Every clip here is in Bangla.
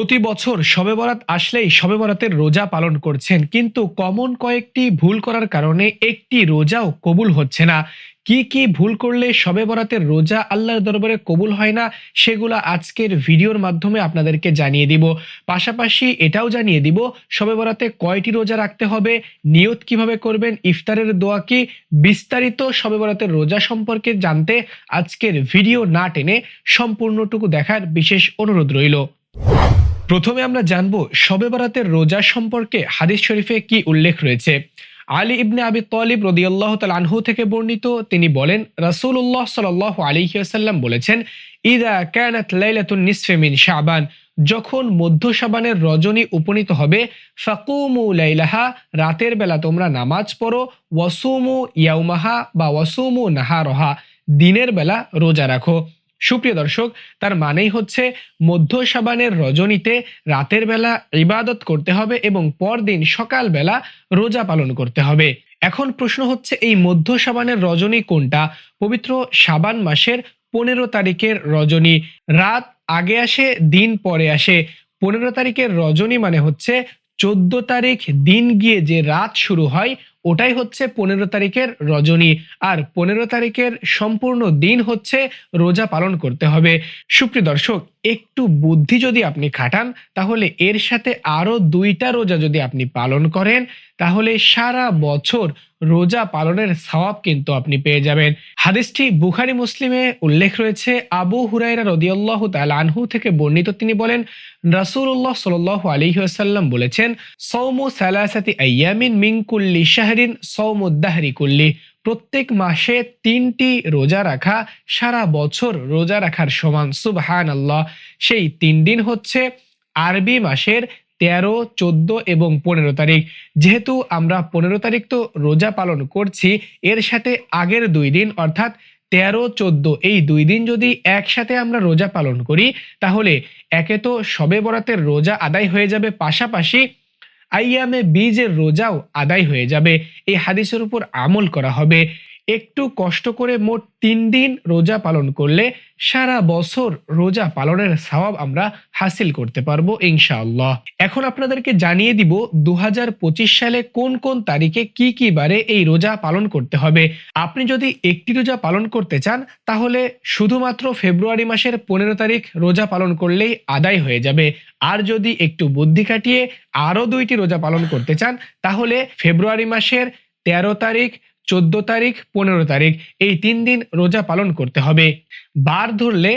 প্রতি বছর শবে বরাত আসলেই শবে বরাতের রোজা পালন করছেন, কিন্তু কমন কয়েকটি ভুল করার কারণে একটি রোজাও কবুল হচ্ছে না। কি কি ভুল করলে শবে বরাতের রোজা আল্লাহর দরবারে কবুল হয় না, সেগুলো আজকের ভিডিওর মাধ্যমে আপনাদেরকে জানিয়ে দিব। পাশাপাশি এটাও জানিয়ে দিব, শবে বরাতে কয়টি রোজা রাখতে হবে, নিয়ত কীভাবে করবেন, ইফতারের দোয়া কি, বিস্তারিত শবে বরাতের রোজা সম্পর্কে জানতে আজকের ভিডিও না টেনে সম্পূর্ণটুকু দেখার বিশেষ অনুরোধ রইল। প্রথমে আমরা জানব শবে বরাতের রোজা সম্পর্কে হাদিস শরীফে কি উল্লেখ রয়েছে। আলী ইবনে আবি তলিব রদিয়াল্লাহ তাল আনহু থেকে বর্ণিত তিনি বলেন, রাসূলুল্লাহ সাল্লাহ আলিহাসাল্লাম বলেছেন, ইদা ক্যানাত লাইলাতুন নিসফে মিন শাবান যখন মধ্য সাবানের রজনী উপনীত হবে, ফাকুমু লাইলাহা রাতের বেলা তোমরা নামাজ পড়ো, ওয়াসুমু ইয়াউমাহা বা ওয়াসুমু নাহারহা দিনের বেলা রোজা রাখো। সুপ্রিয় দর্শক, তার মানেই হচ্ছে মধ্য সাবানের রজনীতে রাতের বেলা ইবাদত করতে হবে এবং পরদিন সকালবেলা রোজা পালন করতে হবে। এখন প্রশ্ন হচ্ছে, এই মধ্য সাবানের রজনী কোনটা? পবিত্র সাবান মাসের পনেরো তারিখের রজনী। রাত আগে আসে, দিন পরে আসে। পনেরো তারিখের রজনী মানে হচ্ছে চোদ্দ তারিখ দিন গিয়ে যে রাত শুরু হয় ওটাই হচ্ছে পনেরো তারিখের রজনী আর পনেরো তারিখের সম্পূর্ণ দিন হচ্ছে রোজা পালন করতে হবে। সুপ্রিয় দর্শক একটু বুদ্ধি যদি আপনি খাটান, তাহলে এর সাথে আরও দুইটা রোজা যদি আপনি পালন করেন, তাহলে সারা বছর রোজা পালনের সওয়াব কিন্তু আপনি পেয়ে যাবেন। হাদিসটি বুখারি, মুসলিমে উল্লেখ রয়েছে। আবু হুরাইরা রদিয়াল্লাহ তাল আনহু থেকে বর্ণিত তিনি বলেন, রাসূলুল্লাহ সাল্লাল্লাহু আলাইহি ওয়াসাল্লাম বলেছেন সৌমু সালাসাতি আইয়ামিন মিন কুল্লি শাহরিন সৌমুদ্দাহরি কুল্লি। প্রত্যেক মাসে তিনটি রোজা রাখা, সারা বছর রোজা রাখার সমান। সুবহান আল্লাহ সেই তিন দিন হচ্ছে আরবি মাসের তেরো, চোদ্দ এবং পনেরো তারিখ। যেহেতু আমরা পনেরো তারিখ তো রোজা পালন করছি, এর সাথে আগের দুই দিন, অর্থাৎ তেরো, চোদ্দ, এই দুই দিন যদি একসাথে আমরা রোজা পালন করি, তাহলে একে তো সবে বরাতের রোজা আদায় হয়ে যাবে। পাশাপাশি আইয়ামে বীজের রোজাও আদায় হয়ে যাবে। এই হাদিসের উপর আমল করা হবে। একটু কষ্ট করে মোট তিন দিন রোজা পালন করলে সারা বছর রোজা পালনের সওয়াব আমরা হাসিল করতে পারব ইনশাআল্লাহ। এখন আপনাদেরকে জানিয়ে দিব দু হাজার পঁচিশ সালে কোন কোন তারিখে কি কি বারে এই রোজা পালন করতে হবে। আপনি যদি একটি রোজা পালন করতে চান, তাহলে শুধুমাত্র ফেব্রুয়ারি মাসের পনেরো তারিখ রোজা পালন করলেই আদায় হয়ে যাবে। আর যদি একটু বুদ্ধি কাটিয়ে আরও দুইটি রোজা পালন করতে চান, তাহলে ফেব্রুয়ারি মাসের তেরো তারিখ চোদ্দ তারিখ, পনেরো তারিখ, এই তিন দিন রোজা পালন করতে হবে। বার ধরলে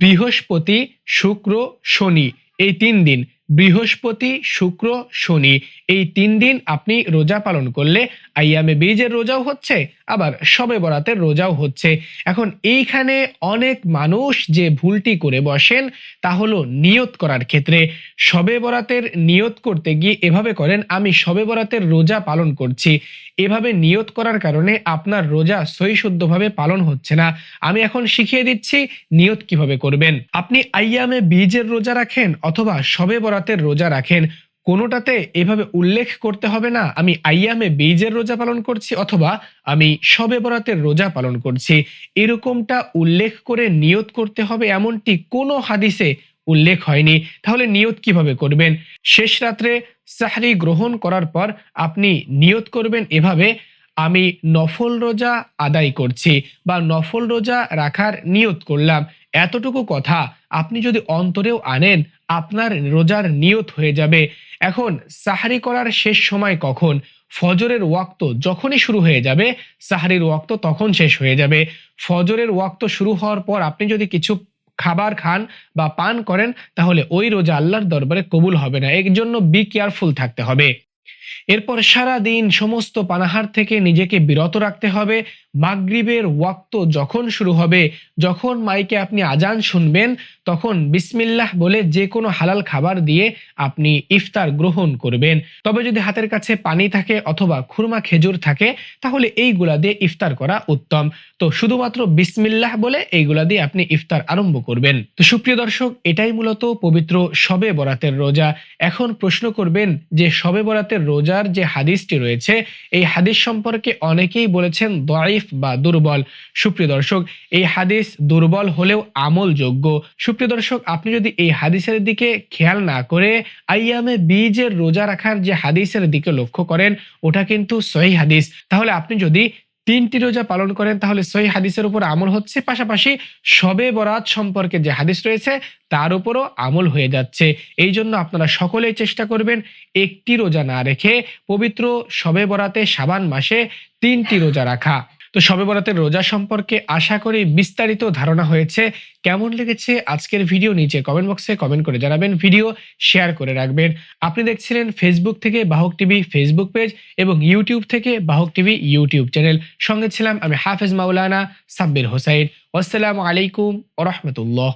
বৃহস্পতি, শুক্র, শনি, এই তিন দিন। বৃহস্পতি, শুক্র, শনি। এই তিন দিন আপনি রোজা পালন করলে আইয়ামে বীজের রোজাও হচ্ছে, আবার সবে বরাতের রোজাও হচ্ছে। এখন এইখানে অনেক মানুষ যে ভুলটি করে বসেন, তা হলো নিয়ত করার ক্ষেত্রে। সবে বরাতের নিয়ত করতে গিয়ে এভাবে করেন, আমি সবে বরাতের রোজা পালন করছি। এভাবে নিয়ত করার কারণে আপনার রোজা সহিশুদ্ধভাবে পালন হচ্ছে না। আমি এখন শিখিয়ে দিচ্ছি নিয়ত কীভাবে করবেন। আপনি আইয়ামে বীজের রোজা রাখেন অথবা সবে বরাতের রোজা রাখেন, কোনোটাতে এভাবে উল্লেখ করতে হবে না, আমি আইয়ামে বীজের রোজা পালন করছি অথবা আমি সবে বরাতের রোজা পালন করছি। এরকমটা উল্লেখ করে নিয়ত করতে হবে, এমনটি কোনো হাদিসে উল্লেখ হয়নি। তাহলে নিয়ত কীভাবে করবেন? শেষ রাত্রে সাহরি গ্রহণ করার পর আপনি নিয়ত করবেন এভাবে, আমি নফল রোজা আদায় করছি বা নফল রোজা রাখার নিয়ত করলাম। এতটুকু কথা আপনি যদি অন্তরেও আনেন, আপনার রোজার নিয়ত হয়ে যাবে। এখন সাহারি করার শেষ সময় কখন? ফজরের ওয়াক্ত যখনই শুরু হয়ে যাবে, সাহারির ওয়াক্ত তখন শেষ হয়ে যাবে। ফজরের ওয়াক্ত শুরু হওয়ার পর আপনি যদি কিছু খাবার খান বা পান করেন, তাহলে ওই রোজা আল্লাহর দরবারে কবুল হবে না। এর জন্য বি কেয়ারফুল থাকতে হবে। এরপর সারা দিন সমস্ত পানাহার থেকে নিজেকে বিরত রাখতে হবে। মাগরিবের ওয়াক্ত যখন শুরু হবে, যখন মাইকে আপনি আজান শুনবেন, তখন বিসমিল্লাহ বলে যে কোনো হালাল খাবার দিয়ে আপনি ইফতার গ্রহণ করবেন। তবে যদি হাতের কাছে পানি থাকে অথবা খুরমা খেজুর থাকে, তাহলে এইগুলা দিয়ে ইফতার করা উত্তম। তো শুধুমাত্র বিসমিল্লাহ বলে এইগুলা দিয়ে আপনি ইফতার আরম্ভ করবেন। তো সুপ্রিয় দর্শক, এটাই মূলত পবিত্র শবে বরাতের রোজা। এখন প্রশ্ন করবেন যে শবে বরাতের রোজা রোজার যে হাদিসটি রয়েছে, এই হাদিস সম্পর্কে অনেকেই বলেছেন দয়ফ বা দুর্বল। সুপ্রিয় দর্শক, এই হাদিস দুর্বল হলেও আমলযোগ্য। সুপ্রিয় দর্শক, আপনি যদি এই হাদিসের দিকে খেয়াল না করে আইয়ামে বীজের রোজা রাখার যে হাদিসের দিকে লক্ষ্য করেন, ওটা কিন্তু সহি হাদিস। তাহলে আপনি যদি তিনটি রোজা পালন করেন, তাহলে সহি হাদিসের উপর আমল হচ্ছে, পাশাপাশি সবে বরাত সম্পর্কে যে হাদিস রয়েছে, তার উপরও আমল হয়ে যাচ্ছে। এই জন্য আপনারা সকলেই চেষ্টা করবেন একটি রোজা না রেখে পবিত্র সবে বরাতে সাবান মাসে তিনটি রোজা রাখা। তো সবে বরাতের রোজা সম্পর্কে আশা করি বিস্তারিত ধারণা হয়েছে। কেমন লেগেছে আজকের ভিডিও নিচে কমেন্ট বক্সে কমেন্ট করে জানাবেন। ভিডিও শেয়ার করে রাখবেন। আপনি দেখছিলেন ফেসবুক থেকে বাহক টিভি ফেসবুক পেজ এবং ইউটিউব থেকে বাহক টিভি ইউটিউব চ্যানেল সঙ্গে ছিলাম আমি হাফেজ মাওলানা সাব্বির হোসাইন। আসসালামু আলাইকুম ওরহমতুল্লাহ রহমতুল্লাহ।